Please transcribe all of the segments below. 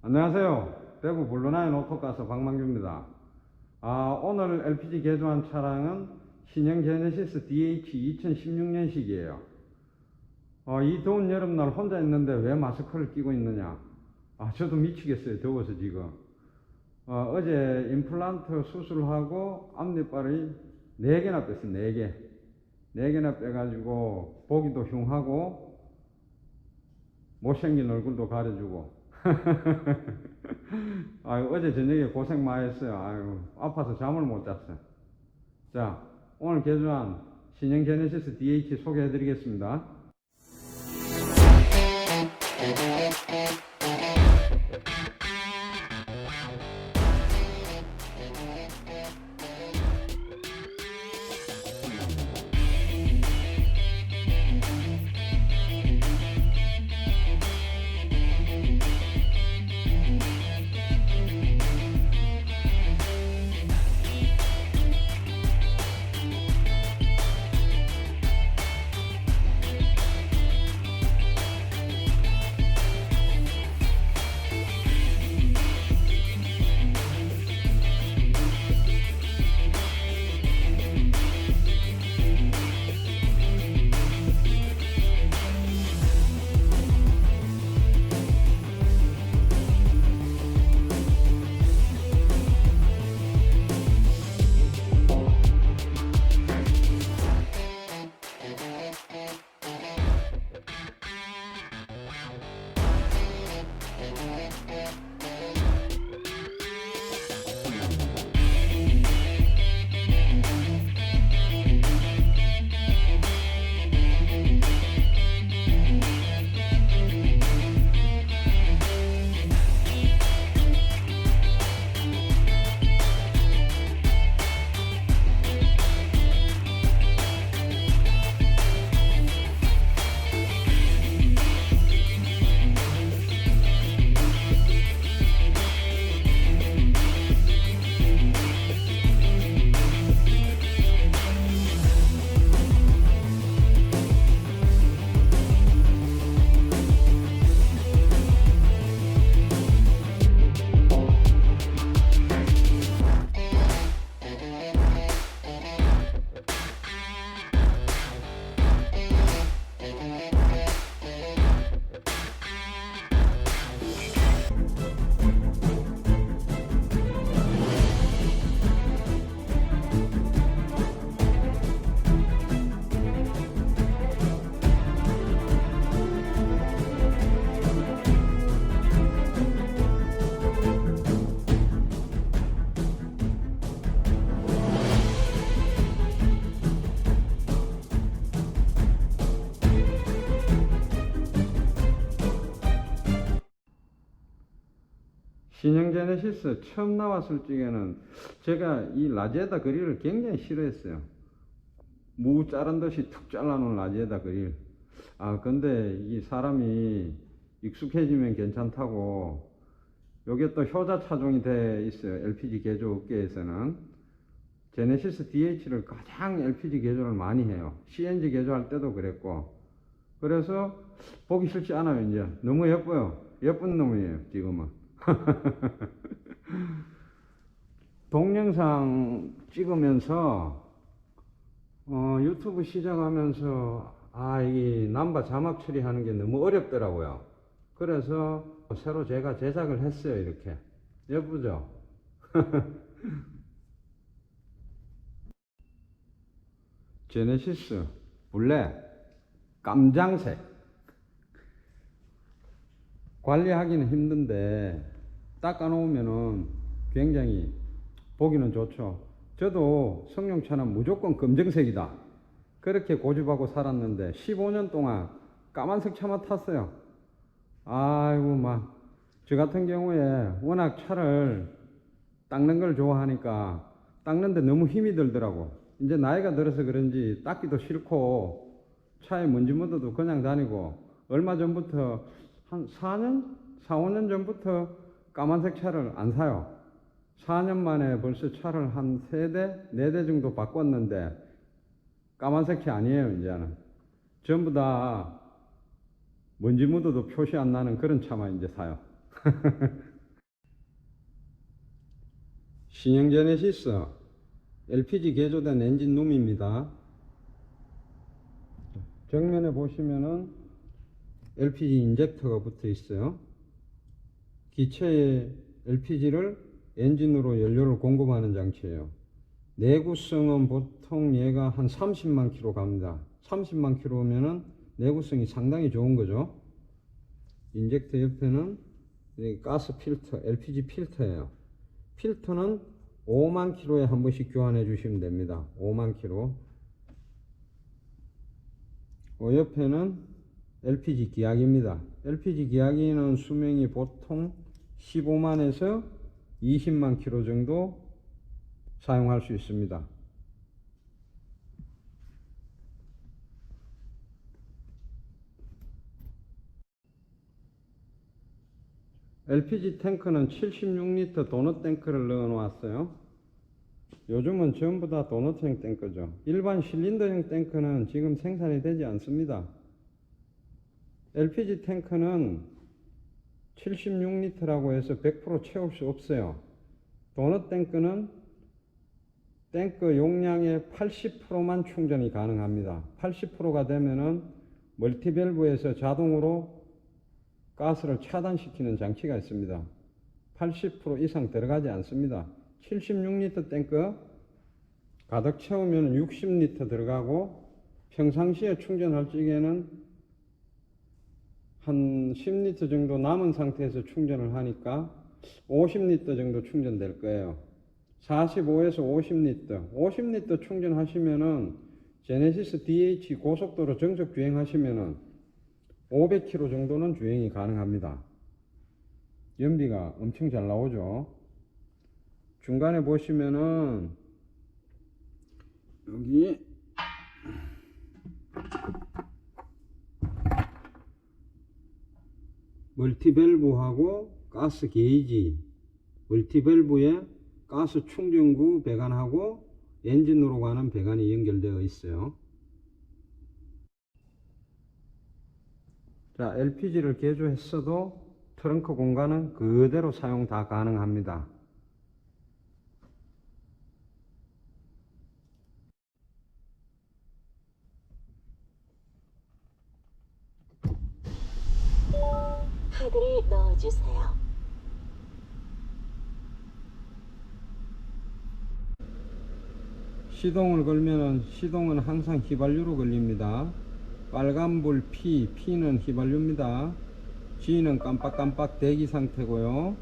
안녕하세요. 대구 블루나인 오토가스 박만규입니다. 아, 오늘 LPG 개조한 차량은 신형 제네시스 DH 2016년식이에요. 어, 이 더운 여름날 혼자 있는데 왜 마스크를 끼고 있느냐? 아, 저도 미치겠어요. 더워서 지금. 어, 어제 임플란트 수술하고 앞니빨이 4개나 뺐어요. 4개. 4개나 빼가지고 보기도 흉하고 못생긴 얼굴도 가려주고 아유, 어제 저녁에 고생 많이 했어요. 아유, 아파서 잠을 못 잤어요. 자, 오늘 개조한 신형 제네시스 DH 소개해 드리겠습니다. 신형 제네시스 처음 나왔을 적에는 제가 이 라제다 그릴을 굉장히 싫어했어요. 무 자른 듯이 툭 잘라놓은 라제다 그릴. 아, 근데 이 사람이 익숙해지면 괜찮다고 요게 또 효자 차종이 돼 있어요. LPG 개조 업계에서는. 제네시스 DH를 가장 LPG 개조를 많이 해요. CNG 개조할 때도 그랬고. 그래서 보기 싫지 않아요, 이제. 너무 예뻐요. 예쁜 놈이에요, 지금은. 동영상 찍으면서 어, 유튜브 시작하면서 아, 이 남바 자막 처리하는 게 너무 어렵더라고요. 그래서 새로 제가 제작을 했어요, 이렇게. 예쁘죠? 제네시스 블랙 깜장색 관리하기는 힘든데 닦아놓으면은 굉장히 보기는 좋죠. 저도 성룡차는 무조건 검정색이다. 그렇게 고집하고 살았는데 15년 동안 까만색 차만 탔어요. 아이고 막 저 같은 경우에 워낙 차를 닦는 걸 좋아하니까 닦는데 너무 힘이 들더라고. 이제 나이가 들어서 그런지 닦기도 싫고 차에 먼지 묻어도 그냥 다니고 얼마 전부터 한 4년? 4, 5년 전부터 까만색 차를 안 사요. 4년 만에 벌써 차를 한 3대, 4대 정도 바꿨는데 까만색이 아니에요, 이제는. 전부 다 먼지 묻어도 표시 안 나는 그런 차만 이제 사요. 신형 제네시스 LPG 개조된 엔진 룸입니다. 정면에 보시면은 LPG 인젝터가 붙어 있어요. 기체에 LPG를 엔진으로 연료를 공급하는 장치예요. 내구성은 보통 얘가 한 30만 킬로 갑니다. 30만 킬로면은 내구성이 상당히 좋은 거죠. 인젝터 옆에는 이 가스 필터, LPG 필터예요. 필터는 5만 킬로에 한 번씩 교환해 주시면 됩니다. 5만 킬로. 그 옆에는 LPG 기약입니다. LPG 기약이는 수명이 보통 15만에서 20만 킬로 정도 사용할 수 있습니다. LPG 탱크는 76리터 도넛 탱크를 넣어 놓았어요. 요즘은 전부 다 도넛형 탱크죠. 일반 실린더형 탱크는 지금 생산이 되지 않습니다. LPG 탱크는 76리터라고 해서 100% 채울 수 없어요. 도넛 탱크는 탱크 용량의 80%만 충전이 가능합니다. 80%가 되면은 멀티밸브에서 자동으로 가스를 차단시키는 장치가 있습니다. 80% 이상 들어가지 않습니다. 76리터 탱크 가득 채우면 60리터 들어가고 평상시에 충전할 적에는 한 10리터 정도 남은 상태에서 충전을 하니까 50리터 정도 충전될 거예요. 45에서 50리터, 50리터 충전하시면은 제네시스 DH 고속도로 정속 주행하시면은 500km 정도는 주행이 가능합니다. 연비가 엄청 잘 나오죠. 중간에 보시면은 여기 멀티밸브하고 가스 게이지 멀티밸브에 가스 충전구 배관하고 엔진으로 가는 배관이 연결되어 있어요. 자, LPG를 개조했어도 트렁크 공간은 그대로 사용 다 가능합니다. 카드를 넣어주세요. 시동을 걸면은 시동은 항상 휘발유로 걸립니다. 빨간불 P, P는 휘발유입니다. G는 깜빡깜빡 대기 상태고요.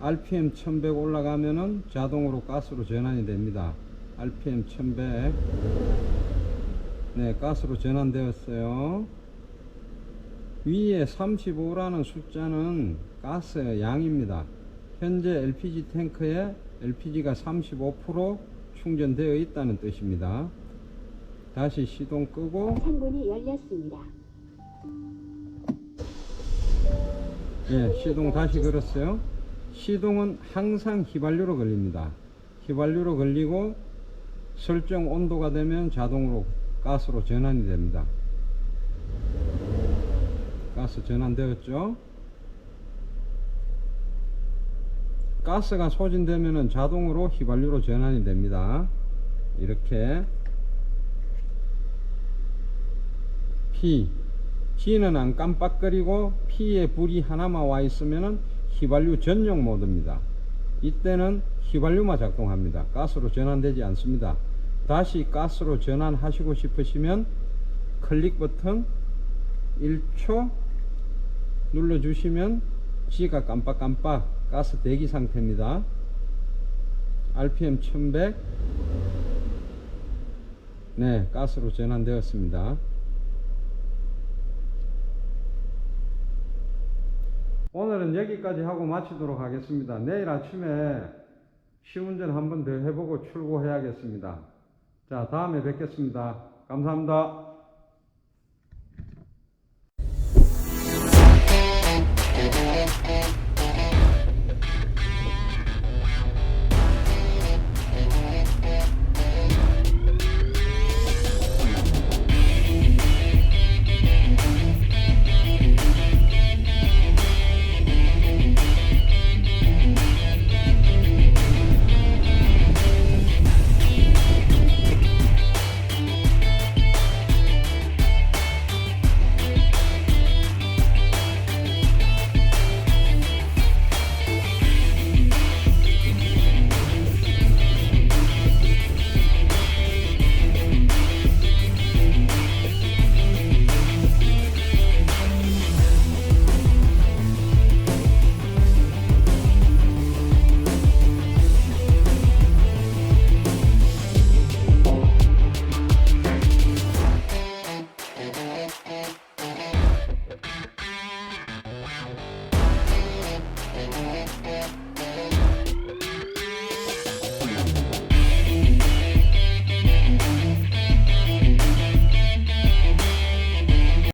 RPM 1100 올라가면은 자동으로 가스로 전환이 됩니다. RPM 1100. 네, 가스로 전환되었어요. 위에 35라는 숫자는 가스 양입니다. 현재 LPG 탱크에 LPG가 35% 충전되어 있다는 뜻입니다. 다시 시동 끄고 창문이 열렸습니다. 예, 시동 다시 걸었어요. 시동은 항상 휘발유로 걸립니다. 휘발유로 걸리고 설정 온도가 되면 자동으로 가스로 전환이 됩니다. 가스 전환되었죠? 가스가 소진되면 자동으로 휘발유로 전환이 됩니다. 이렇게 P G는 안 깜빡거리고 P에 불이 하나만 와 있으면 휘발유 전용 모드입니다. 이때는 휘발유만 작동합니다. 가스로 전환되지 않습니다. 다시 가스로 전환하시고 싶으시면 클릭 버튼 1초 눌러주시면 G가 깜빡깜빡 가스 대기 상태입니다. RPM 1100 네, 가스로 전환되었습니다. 오늘은 여기까지 하고 마치도록 하겠습니다. 내일 아침에 시운전 한번 더 해보고 출고해야겠습니다. 자, 다음에 뵙겠습니다. 감사합니다.